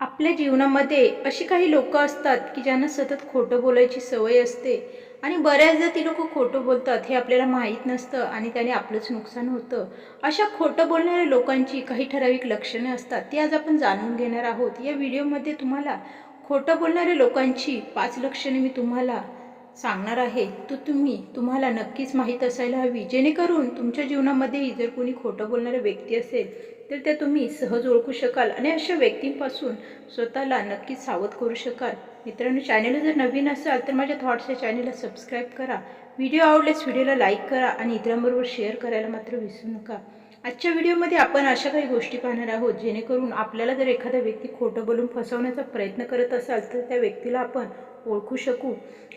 आपल्या जीवनामध्ये अशी काही लोक असतात की ज्यांना सतत खोटं बोलायची सवय असते आणि बऱ्याचदा ती लोक खोटं बोलतात हे आपल्याला माहीत नसतं आणि त्याने आपलंच नुकसान होतं. अशा खोटं बोलणाऱ्या लोकांची काही ठराविक लक्षणे असतात ती आज आपण जाणून घेणार आहोत. या व्हिडिओमध्ये तुम्हाला खोटं बोलणाऱ्या लोकांची पाच लक्षणे मी तुम्हाला सांगणार आहे तो तुम्ही तुम्हाला नक्कीच माहीत असायला हवी. जेणेकरून तुमच्या जीवनामध्येही जर कोणी खोटं बोलणारा व्यक्ती असेल तर त्या तुम्ही सहज ओळखू शकाल आणि अशा व्यक्तींपासून स्वतःला नक्कीच सावध करू शकाल. मित्रांनो चॅनल जर नवीन असाल तर माझ्या थॉट्स या चॅनलला सबस्क्राईब करा. व्हिडिओ आवडल्यास व्हिडिओला लाईक करा आणि इतरांबरोबर शेअर करायला मात्र विसरू नका. आजच्या व्हिडिओमध्ये आपण अशा काही गोष्टी पाहणार आहोत जेणेकरून आपल्याला जर एखादा व्यक्ती खोटं बोलून फसवण्याचा प्रयत्न करत असाल तर त्या व्यक्तीला आपण ओळखू शकू.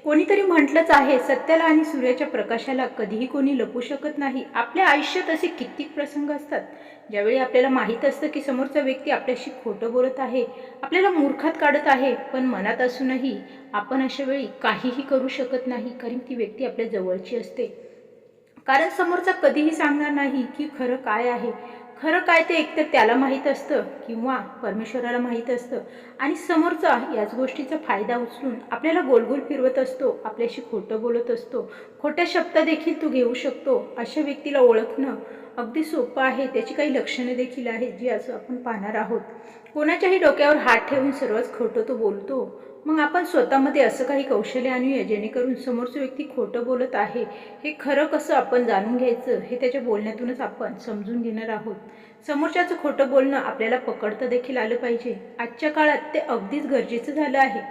कोणीतरी म्हटलंच आहे सत्याला आणि सूर्याच्या प्रकाशाला कधीही कोणी लपू शकत नाही. आपल्या आयुष्यात असे कित्येक प्रसंग असतात ज्यावेळी आपल्याला माहीत असतं की समोरचा व्यक्ती आपल्याशी खोटं बोलत आहे आपल्याला मूर्खात काढत आहे पण मनात असूनही आपण अशा वेळी काहीही करू शकत नाही कारण ती व्यक्ती आपल्या जवळची असते. कारण समोरचा कधीही सांगणार नाही की खरं काय आहे. खरं काय ते एकतर त्याला माहीत असतं किंवा परमेश्वराला माहीत असतं. आणि समोरचा याच गोष्टीचा फायदा उचलून आपल्याला गोलगोल फिरवत असतो आपल्याशी खोटं बोलत असतो. खोट्या शब्द देखील तू घेऊ शकतो अशा व्यक्तीला ओळखणं अगदी सोपं आहे त्याची काही लक्षणे देखील आहेत जी असं आपण पाहणार आहोत. कोणाच्याही डोक्यावर हात ठेवून सर्वच खोटं तो बोलतो. मग आपण स्वतःमध्ये असं काही कौशल्य आणूया जेणेकरून समोरची व्यक्ती खोटं बोलत आहे? हे खरं कसं आपण जाणून घ्यायचं? हे त्याच्या बोलण्यातूनच आपण समजून घेणार आहोत. समोरच्याचं खोटं बोलणं आपल्याला पकडतं देखील आलं पाहिजे. आजच्या काळात ते अगदीच गरजेचं झालं आहे.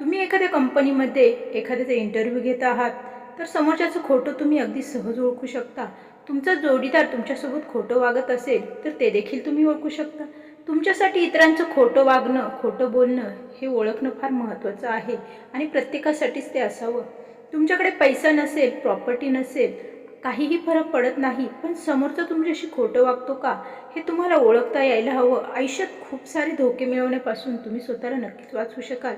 तुम्ही एखाद्या कंपनीमध्ये एखाद्याचा इंटरव्ह्यू घेत आहात. तर समोरच्याचं खोटं तुम्ही अगदी सहज ओळखू शकता. तुमचा जोडीदार तुमच्यासोबत खोटं वागत असेल तर ते देखील तुम्ही ओळखू शकता. तुमच्यासाठी इतरांचं खोटं वागणं खोटं बोलणं हे ओळखणं फार महत्त्वाचं आहे आणि प्रत्येकासाठीच ते असावं. तुमच्याकडे पैसा नसेल प्रॉपर्टी नसेल काहीही फरक पडत नाही पण समोरचा तुमच्याशी खोटं वागतो का हे तुम्हाला ओळखता यायला हवं. आयुष्यात खूप सारे धोके मिळवण्यापासून तुम्ही स्वतःला नक्कीच वाचवू शकाल.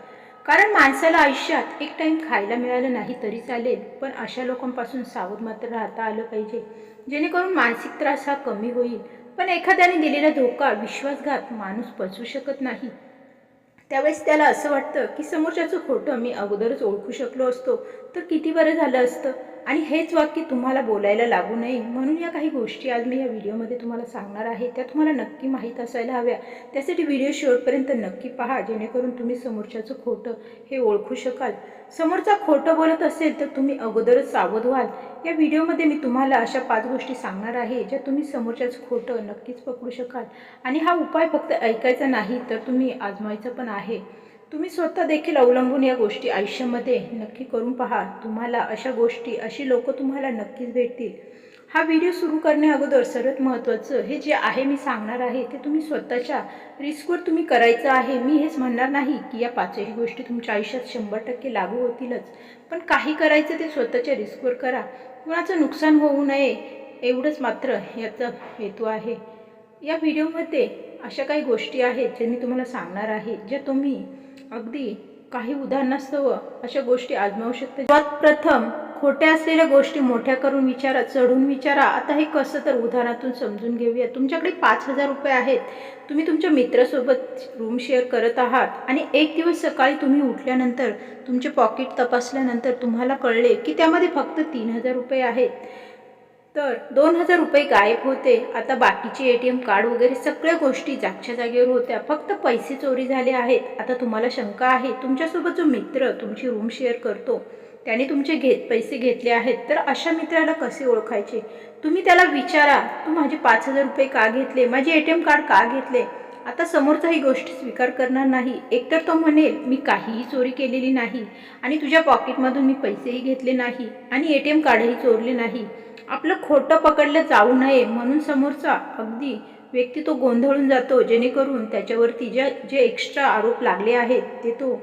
कारण माणसाला आयुष्यात एक टाईम खायला मिळालं नाही तरी चालेल पण अशा लोकांपासून सावध मात्र राहता आलं पाहिजे. जेणेकरून मानसिक त्रास हा कमी होईल. पण एखाद्याने दिलेला धोका विश्वासघात माणूस पचवू शकत नाही. त्यावेळेस त्याला असं वाटतं की समोरच्याचं खोटं मी अगोदरच ओळखू शकलो असतो. तर किती बरं झालं असतं. आणि हेच वाक्य तुम्हाला बोलायला लागू नये म्हणून या काही गोष्टी आज मी या व्हिडिओमध्ये तुम्हाला सांगणार आहे. त्या तुम्हाला नक्की माहीत असायला हव्या. त्यासाठी व्हिडिओ शेवटपर्यंत नक्की पहा जेणेकरून तुम्ही समोरच्याचं खोटं हे ओळखू शकाल. समोरचा खोटं बोलत असेल तर तुम्ही अगोदरच सावध व्हाल. या व्हिडिओमध्ये मी तुम्हाला अशा पाच गोष्टी सांगणार आहे ज्या तुम्ही समोरच्याचं खोटं नक्कीच पकडू शकाल. आणि हा उपाय फक्त ऐकायचा नाही तर तुम्ही आजमायचा पण आहे. तुम्ही स्वतः देखील अवलंबून या गोष्टी आयुष्यामध्ये नक्की करून पहा. तुम्हाला अशा गोष्टी अशी लोक तुम्हाला नक्कीच भेटतील. हा व्हिडिओ सुरू करण्या अगोदर सर्वात महत्त्वाचं हे जे आहे मी सांगणार आहे ते तुम्ही स्वतःच्या रिस्कवर तुम्ही करायचं आहे. मी हेच म्हणणार नाही की या पाचही गोष्टी तुमच्या आयुष्यात शंभर टक्के लागू होतीलच. पण काही करायचं ते स्वतःच्या रिस्कवर करा. कुणाचं नुकसान होऊ नये एवढंच मात्र याचा हेतू आहे. या व्हिडिओमध्ये अशा काही गोष्टी आहेत जे मी तुम्हाला सांगणार आहे ज्या तुम्ही अगदी काही उदाहरणास्तव अशा गोष्टी आजमावू शकते. सर्वात प्रथम खोट्या असलेल्या गोष्टी मोठ्या करून विचारा चढून विचारा. आता हे कसं तर उदाहरणातून समजून घेऊया. तुमच्याकडे पाच हजार रुपये आहेत. तुम्ही तुमच्या मित्रासोबत रूम शेअर करत आहात आणि एक दिवस सकाळी तुम्ही उठल्यानंतर तुमचे पॉकेट तपासल्यानंतर तुम्हाला कळले की त्यामध्ये फक्त तीन हजार रुपये आहेत. तर दोन हजार रुपये गायब होते. आता बाकीचे ए टी एम कार्ड वगैरे सगळ्या गोष्टी जागच्या जागेवर होत्या. फक्त पैसे चोरी झाले आहेत. आता तुम्हाला शंका आहे. तुमच्यासोबत जो मित्र तुमची रूम शेअर करतो त्याने तुमचे घेत पैसे घेतले आहेत. तर अशा मित्राला कसे ओळखायचे? तुम्ही त्याला विचारा. तू माझे पाच हजार रुपये का घेतले? माझे ए टी एम कार्ड का घेतले? आता समोरचा ही गोष्ट स्वीकार करणार नाही. एकतर तो म्हणेल मी काहीही चोरी केलेली नाही आणि तुझ्या पॉकेटमधून मी पैसेही घेतले नाही आणि ए टी एम कार्डही चोरले नाही. आपलं खोटं पकडलं जाऊ नये म्हणून समोरचा अगदी व्यक्ती तो गोंधळून जातो. जेणेकरून त्याच्यावरती ज्या जे एक्स्ट्रा आरोप लागले आहेत ते तो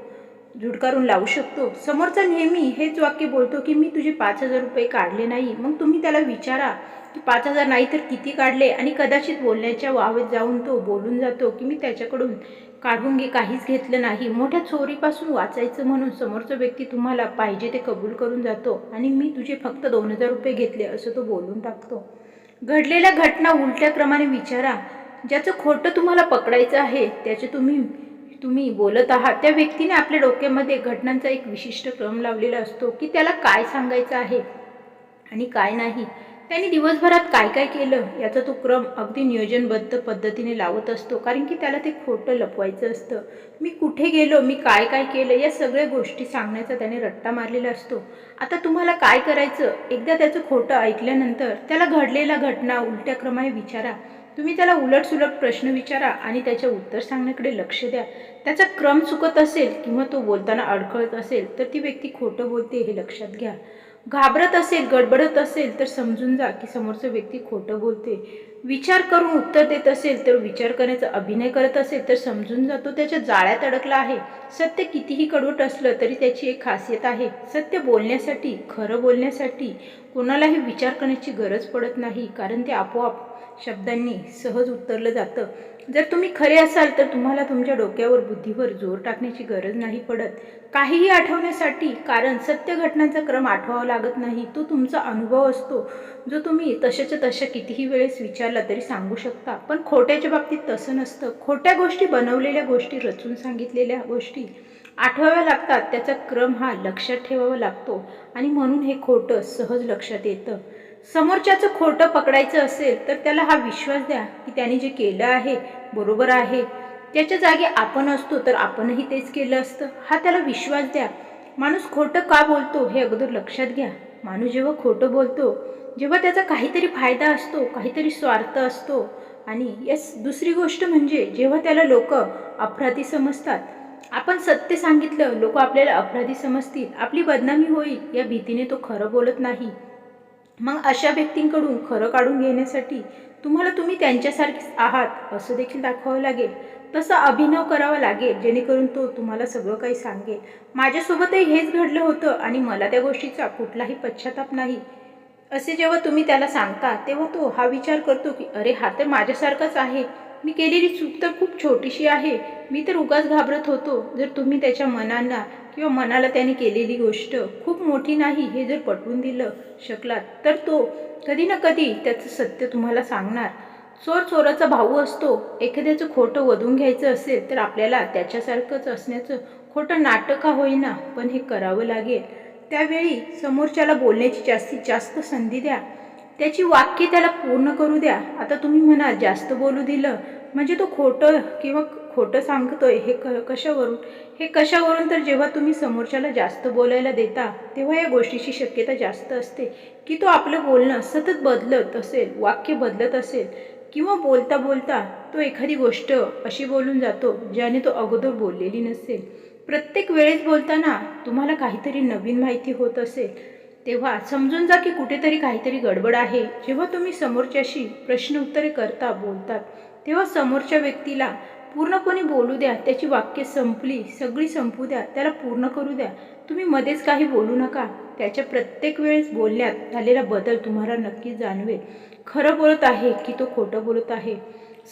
झुडकारून लावू शकतो. समोरचा नेहमी हेच वाक्य बोलतो की मी तुझे पाच हजार रुपये काढले नाही. मग तुम्ही त्याला विचारा की पाच हजार नाही तर किती काढले? आणि कदाचित बोलण्याच्या वावेत जाऊन तो बोलून जातो की मी त्याच्याकडून काढून घे काहीच घेतलं नाही. मोठ्या चोरीपासून वाचायचं म्हणून समोरचा व्यक्ती तुम्हाला पाहिजे ते कबूल करून जातो आणि मी तुझे फक्त दोन हजार रुपये घेतले असं तो बोलून टाकतो. घडलेल्या घटना उलट्या क्रमाने विचारा. ज्याचं खोटं तुम्हाला पकडायचं आहे त्याचे तुम्ही तुम्ही बोलत आहात त्या व्यक्तीने आपल्या डोक्यामध्ये घटनांचा एक विशिष्ट क्रम लावलेला असतो की त्याला काय सांगायचं आहे आणि काय नाही. त्याने दिवसभरात काय काय केलं याचा तो क्रम अगदी नियोजनबद्ध पद्धतीने लावत असतो कारण की त्याला ते खोटं लपवायचं असतं. मी कुठे गेलो मी काय काय केलं या सगळ्या गोष्टी सांगण्याचा त्याने रट्टा मारलेला असतो. आता तुम्हाला काय करायचं? एकदा त्याचं खोटं ऐकल्यानंतर त्याला घडलेल्या घटना उलट्या क्रमाने विचारा. तुम्ही त्याला उलटसुलट प्रश्न विचारा आणि त्याचे उत्तर सांगण्याकडे लक्ष द्या. त्याचा क्रम चुकत असेल किंवा तो बोलताना अडखळत असेल तर ती व्यक्ती खोटं बोलते हे लक्षात घ्या. घाबरत असेल गडबडत असेल तर समजून जा की समोरचं व्यक्ती खोटं बोलते. विचार करून उत्तर देत असेल तर विचार करण्याचा अभिनय करत असेल तर समजून जा. तो त्याच्या जाळ्यात अडकला आहे. सत्य कितीही कडवट असलं तरी त्याची एक खासियत आहे. सत्य बोलण्यासाठी खरं बोलण्यासाठी कोणालाही विचार करण्याची गरज पडत नाही कारण ते आपोआप शब्दांनी सहज उत्तरलं जातं. जर तुम्ही खरे असाल तर तुम्हाला तुमच्या डोक्यावर बुद्धीवर जोर टाकण्याची गरज नाही पडत. काहीही आठवण्यासाठी कारण सत्य घटनांचा क्रम आठवावा लागत नाही तो तुमचा अनुभव असतो जो तुम्ही तशाच्या तशा कितीही वेळेस विचारला तरी सांगू शकता. पण खोट्याच्या बाबतीत तसं नसतं. खोट्या गोष्टी बनवलेल्या गोष्टी रचून सांगितलेल्या गोष्टी आठवाव्या लागतात. त्याचा क्रम हा लक्षात ठेवावा लागतो. आणि म्हणून हे खोटं सहज लक्षात येतं. समोरच्याचं खोटं पकडायचं असेल तर त्याला हा विश्वास द्या की त्याने जे केलं आहे बरोबर आहे. त्याच्या जागी आपण असतो तर आपणही तेच केलं असतं. हा त्याला विश्वास द्या. माणूस खोटं का बोलतो हे अगोदर लक्षात घ्या. माणूस जेव्हा खोटं बोलतो जेव्हा त्याचा काहीतरी फायदा असतो काहीतरी स्वार्थ असतो. आणि यस दुसरी गोष्ट म्हणजे जेव्हा त्याला लोक अपराधी समजतात. आपण सत्य सांगितलं लोक आपल्याला अपराधी समजतील. आपली बदनामी होईल या भीतीने तो खरं बोलत नाही. मग अशा व्यक्तींकडून खरं काढून घेण्यासाठी तुम्हाला तुम्ही त्यांच्यासारखेच आहात असं देखील दाखवावं लागेल. तसा अभिनव करावा लागेल जेणेकरून तो तुम्हाला सगळं काही सांगेल. माझ्यासोबतही हेच घडलं होतं आणि मला त्या गोष्टीचा कुठलाही पश्चाताप नाही. असे जेव्हा तुम्ही त्याला सांगता तेव्हा तो हा विचार करतो की अरे हा तर माझ्यासारखाच आहे. मी केलेली चूक तर खूप छोटीशी आहे. मी तर उगाच घाबरत होतो. जर तुम्ही त्याच्या मनांना किंवा मनाला त्याने केलेली गोष्ट खूप मोठी नाही हे जर पटवून दिलं शकलात तर तो कधी ना कधी त्याचं सत्य तुम्हाला सांगणार. चोर चोराचा भाऊ असतो एखाद्याचं खोटं वधून घ्यायचं असेल तर आपल्याला त्याच्यासारखंच असण्याचं खोटं नाटक का होईना पण हे करावं लागेल. त्यावेळी समोरच्याला बोलण्याची जास्तीत जास्त संधी द्या. त्याची वाक्य त्याला पूर्ण करू द्या. आता तुम्ही म्हणा जास्त बोलू दिलं. म्हणजे तो खोटं किंवा खोटं सांगतोय हे क कशावरून? हे कशावरून तर जेव्हा तुम्ही समोरच्याला जास्त बोलायला देता तेव्हा या गोष्टीची शक्यता जास्त असते. की तो आपलं बोलणं सतत बदलत असेल वाक्य बदलत असेल किंवा बोलता बोलता तो एखादी गोष्ट अशी बोलून जातो ज्याने तो अगोदर बोललेली नसेल. प्रत्येक वेळेस बोलताना तुम्हाला काहीतरी नवीन माहिती होत असेल. तेव्हा समजून जा की कुठेतरी काहीतरी गडबड आहे. जेव्हा तुम्ही समोरच्याशी प्रश्न उत्तरे करता बोलतात तेव्हा समोरच्या व्यक्तीला पूर्णपणे बोलू द्या त्याची वाक्य संपली सगळी संपू द्या त्याला पूर्ण करू द्या. तुम्ही मध्येच काही बोलू नका. त्याच्या प्रत्येक वेळेस बोलण्यात झालेला बदल तुम्हाला नक्की जाणवेल. खरं बोलत आहे की तो खोटं बोलत आहे?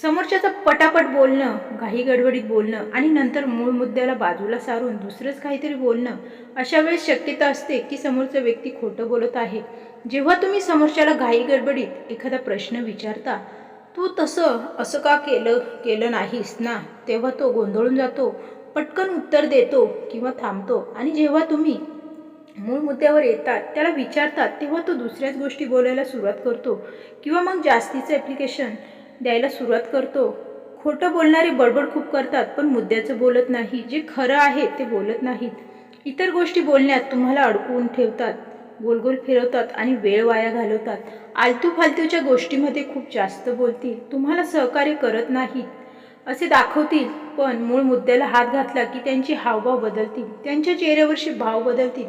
समोरच्याचं पटापट बोलणं घाई गडबडीत बोलणं आणि नंतर मूळ मुद्द्याला बाजूला सारून दुसरंच काहीतरी बोलणं अशा वेळेस शक्यता असते की समोरचा व्यक्ती खोटं बोलत आहे. जेव्हा तुम्ही समोरच्याला घाई गडबडीत एखादा प्रश्न विचारता तू तसं असं का केलं केलं नाहीस ना? तेव्हा तो गोंधळून जातो पटकन उत्तर देतो किंवा थांबतो. आणि जेव्हा तुम्ही मूळ मुद्द्यावर येतात त्याला विचारतात तेव्हा तो दुसऱ्याच गोष्टी बोलायला सुरुवात करतो. किंवा मग जास्तीचं ॲप्लिकेशन द्यायला सुरुवात करतो. खोटं बोलणारे बडबड खूप करतात पण मुद्द्याचं बोलत नाही. जे खरं आहे ते बोलत नाहीत. इतर गोष्टी बोलण्यात तुम्हाला अडकवून ठेवतात. गोल गोल फिरवतात आणि वेळ वाया घालवतात. आलतू फालतूच्या गोष्टीमध्ये खूप जास्त बोलतील. तुम्हाला सहकार्य करत नाहीत. असे दाखवतील. पण मूळ मुद्द्याला हात घातला की त्यांची हावभाव बदलतील. त्यांच्या चेहऱ्यावरचे भाव बदलतील.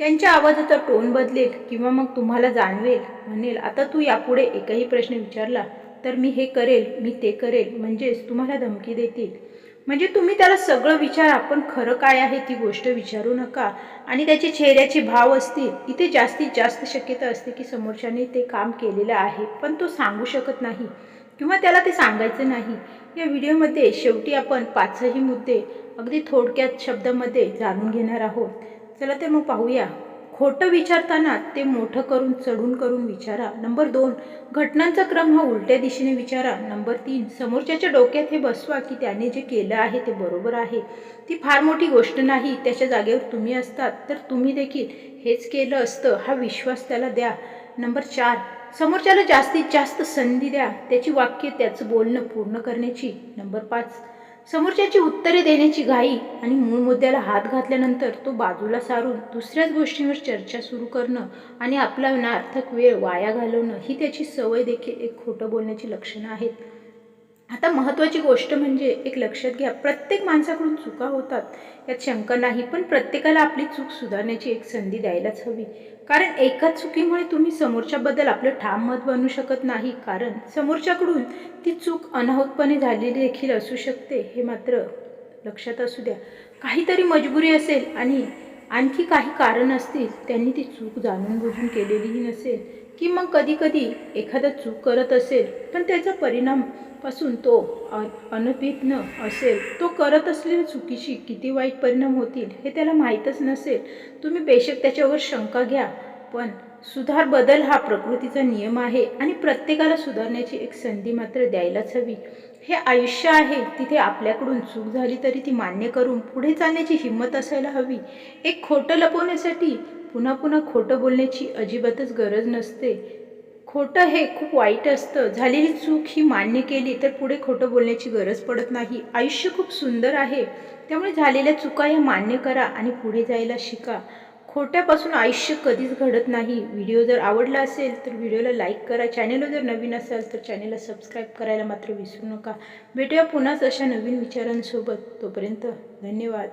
त्यांच्या आवाजाचा टोन बदलेल किंवा मग तुम्हाला जाणवेल. म्हणेल आता तू यापुढे एकही प्रश्न विचारला तर मी हे करेल मी ते करेल. म्हणजेच तुम्हाला धमकी देतील. म्हणजे तुम्ही त्याला सगळं विचारा पण खरं काय आहे ती गोष्ट विचारू नका. आणि त्याचे चेहऱ्याचे भाव असतील इथे जास्तीत जास्त शक्यता असते की समोरच्याने ते काम केलेलं आहे पण तो सांगू शकत नाही किंवा त्याला ते सांगायचं नाही. या व्हिडिओमध्ये शेवटी आपण पाचही मुद्दे अगदी थोडक्यात शब्दामध्ये जाणून घेणार आहोत. चला तर मग पाहूया. खोटं विचारताना ते मोठं करून चढून करून विचारा. नंबर दोन घटनांचा क्रम हा उलट्या दिशेने विचारा. नंबर तीन समोरच्याच्या डोक्यात हे बसवा की त्याने जे केलं आहे ते बरोबर आहे. ती फार मोठी गोष्ट नाही. त्याच्या जागेवर तुम्ही असतात तर तुम्ही देखील हेच केलं असतं. हा विश्वास त्याला द्या. नंबर चार समोरच्याला जास्तीत जास्त संधी द्या. त्याची वाक्य त्याचं बोलणं पूर्ण करण्याची. नंबर पाच समोरच्याची उत्तरे देण्याची घाई आणि मूळ मुद्द्याला हात घातल्यानंतर तो बाजूला सारून दुसऱ्याच गोष्टींवर चर्चा सुरू करणं आणि आपला नार्थक वेळ वाया घालवणं ही त्याची सवय देखील एक खोटं बोलण्याची लक्षणं आहेत. आता महत्त्वाची गोष्ट म्हणजे एक लक्षात घ्या प्रत्येक माणसाकडून चुका होतात यात शंका नाही पण प्रत्येकाला आपली चूक सुधारण्याची एक संधी द्यायलाच हवी. कारण एकाच चुकीमुळे तुम्ही समोरच्याबद्दल आपलं ठाम मत बनू शकत नाही कारण समोरच्याकडून ती चूक अनाहूतपणे झालेली देखील असू शकते हे मात्र लक्षात असू द्या. काहीतरी मजबुरी असेल आणि आणखी काही कारण असतील त्यांनी ती चूक जाणून बुजून केलेलीही नसेल. की मग कधी कधी एखादा चूक करत असेल पण त्याचा परिणामपासून तो अनभिज्ञ असेल तो करत असलेल्या चुकीशी किती वाईट परिणाम होतील हे त्याला माहीतच नसेल. तुम्ही बेशक त्याच्यावर शंका घ्या पण सुधार बदल हा प्रकृतीचा नियम आहे आणि प्रत्येकाला सुधारण्याची एक संधी मात्र द्यायलाच हवी. हे आयुष्य आहे तिथे आपल्याकडून चूक झाली तरी ती मान्य करून पुढे चालण्याची हिंमत असायला हवी. एक खोटं लपवण्यासाठी पुन्हा पुन्हा खोटं बोलण्याची अजिबातच गरज नसते. खोटं हे खूप वाईट असतं. झालेली चूक ही मान्य केली तर पुढे खोटं बोलण्याची गरज पडत नाही. आयुष्य खूप सुंदर आहे. त्यामुळे झालेल्या चुका या मान्य करा आणि पुढे जायला शिका. खोट्यापासून आयुष्य कधीच घडत नाही. व्हिडिओ जर आवडला असेल तर व्हिडिओला लाईक करा. चॅनेलवर जर नवीन असाल तर चॅनेलला सबस्क्राईब करायला मात्र विसरू नका. भेटूया पुन्हाच अशा नवीन विचारांसोबत. तोपर्यंत धन्यवाद.